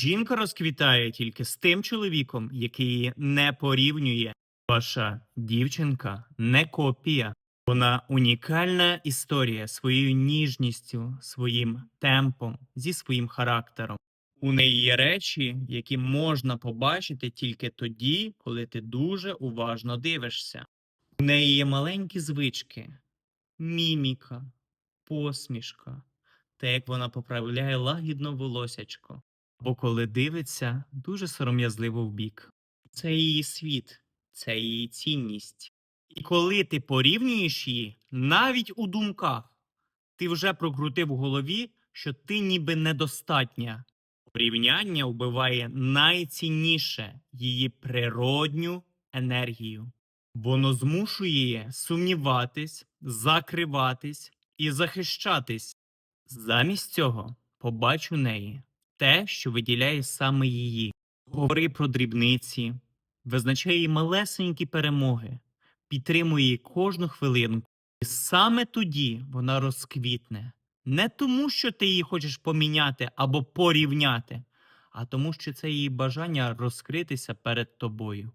Жінка розквітає тільки з тим чоловіком, який її не порівнює. Ваша дівчинка не копія. Вона унікальна історія своєю ніжністю, своїм темпом, зі своїм характером. У неї є речі, які можна побачити тільки тоді, коли ти дуже уважно дивишся. У неї є маленькі звички, міміка, посмішка, те, як вона поправляє лагідно волосячко, або коли дивиться дуже сором'язливо вбік. Це її світ, це її цінність. І коли ти порівнюєш її, навіть у думках, ти вже прокрутив в голові, що ти ніби недостатня. Порівняння вбиває найцінніше її природню енергію. Воно змушує її сумніватись, закриватись і захищатись. Замість цього побач у неї те, що виділяє саме її. Говори про дрібниці, визначай її малесенькі перемоги, підтримуй її кожну хвилинку. І саме тоді вона розквітне. Не тому, що ти її хочеш поміняти або порівняти, а тому, що це її бажання розкритися перед тобою.